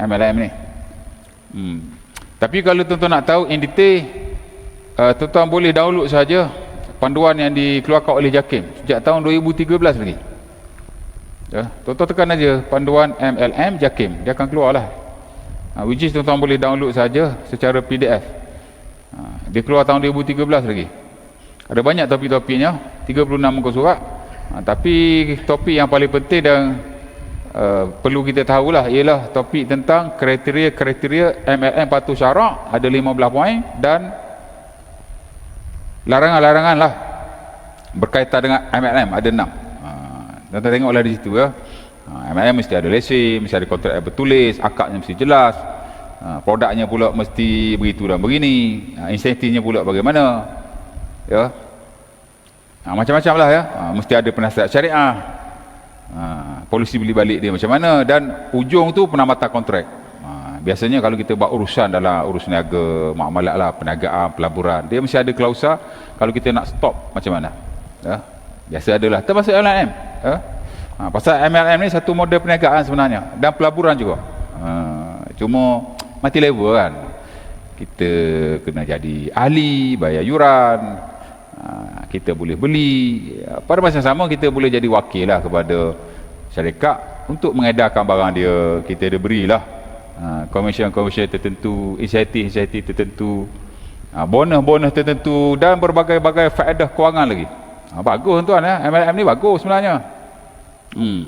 MLM ni? Hmm. tapi kalau tuan-tuan nak tahu in detail uh, tuan-tuan boleh download saja panduan yang dikeluarkan oleh JAKIM sejak tahun 2013 lagi. Ya, tuan-tuan tekan aja panduan MLM JAKIM. Dia akan keluar lah. Uh, which is tuan-tuan boleh download saja secara PDF uh, dia keluar tahun 2013 lagi. Ada banyak topik-topiknya 36 muka surat. Uh, tapi topik yang paling penting dan Uh, perlu kita tahulah ialah topik tentang kriteria-kriteria MLM patuh syarak. Ada 15 poin dan larangan-larangan lah berkaitan dengan MLM ada 6 uh, tuan tengoklah di situ ya. Uh, MLM mesti ada lesen mesti ada kontrak yang bertulis akadnya mesti jelas. Uh, produknya pula mesti begitu dan begini. Uh, insentifnya pula bagaimana. Ya. Uh, macam-macam lah ya. Uh, mesti ada penasihat syariah Ha, polisi beli balik dia macam mana dan ujung tu penamatan kontrak. Ha, biasanya kalau kita buat urusan dalam urus niaga muamalat lah perniagaan pelaburan dia mesti ada klausa kalau kita nak stop macam mana. Ya? biasa adalah. Termasuk MLM ya? ha, pasal MLM ni satu model perniagaan sebenarnya dan pelaburan juga. Ha, cuma mati level kan. Kita kena jadi ahli bayar yuran Ha, kita boleh beli. Pada masa sama kita boleh jadi wakil lah kepada syarikat untuk mengedarkan barang dia kita ada berilah komisen-komisen ha, tertentu insentif-insentif tertentu ha, bonus-bonus tertentu dan berbagai-bagai faedah kewangan lagi bagus tuan ya MLM ni bagus sebenarnya hmm.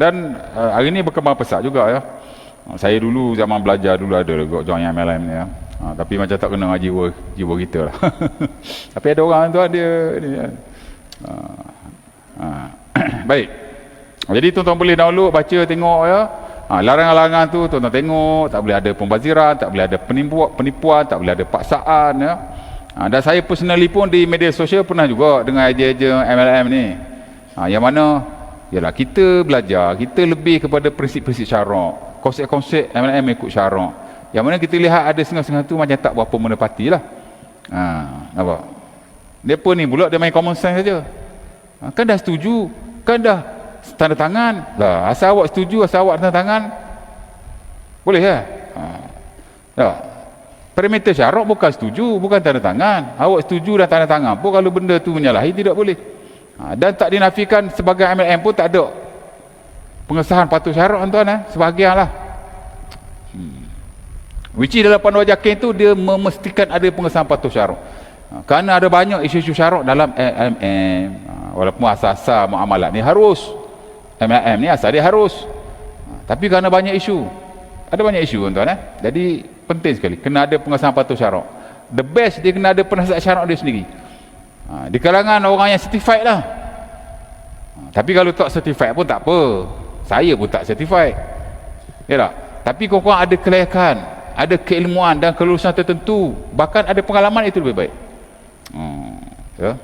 dan hari ni berkembang pesat juga ya saya dulu zaman belajar dulu ada join MLM ni ya ha, tapi macam tak kena jiwa jiwa kita lah tapi ada orang tu dia, dia ha, ha. Baik. Jadi tuan-tuan boleh download baca tengok ya. Ha, larangan-larangan tu tuan-tuan tengok tak boleh ada pembaziran tak boleh ada penipuan, penipuan tak boleh ada paksaan ya. Ha, dan saya personally pun di media sosial pernah juga dengan ejen-ejen MLM ni. Ha, yang mana ialah kita belajar kita lebih kepada prinsip-prinsip syarak konsep-konsep MLM ikut syarak yang mana kita lihat ada setengah-setengah tu macam tak berapa menepati lah. Ha, apa? Dia pun ni pula dia main common sense saja. Ha, kan dah setuju, kan dah tanda tangan. Lah, asal awak setuju, asal awak tanda tangan. Boleh ya? Ha. Lah. Perimeter syarat bukan setuju, bukan tanda tangan. Awak setuju dan tanda tangan pun kalau benda tu menyalahi tidak boleh. Ha, dan tak dinafikan sebagai MLM pun tak ada pengesahan patuh syarat tuan eh, sebahagian lah. Hmm. Which dalam panduan jakin tu dia memastikan ada pengesahan patuh syarak. Ha, kerana ada banyak isu-isu syarak dalam MLM. Ha, walaupun asas-asas muamalat ni harus. MLM ni asal dia harus. Ha, tapi kerana banyak isu. Ada banyak isu tuan-tuan eh. Jadi penting sekali kena ada pengesahan patuh syarak. The best dia kena ada penasihat syarak dia sendiri. Di kalangan orang yang certified lah. Tapi kalau tak certified pun tak apa. Saya pun tak certified. Ya tak? Tapi kau-kau ada kelayakan ada keilmuan dan kelulusan tertentu bahkan ada pengalaman itu lebih baik hmm, ya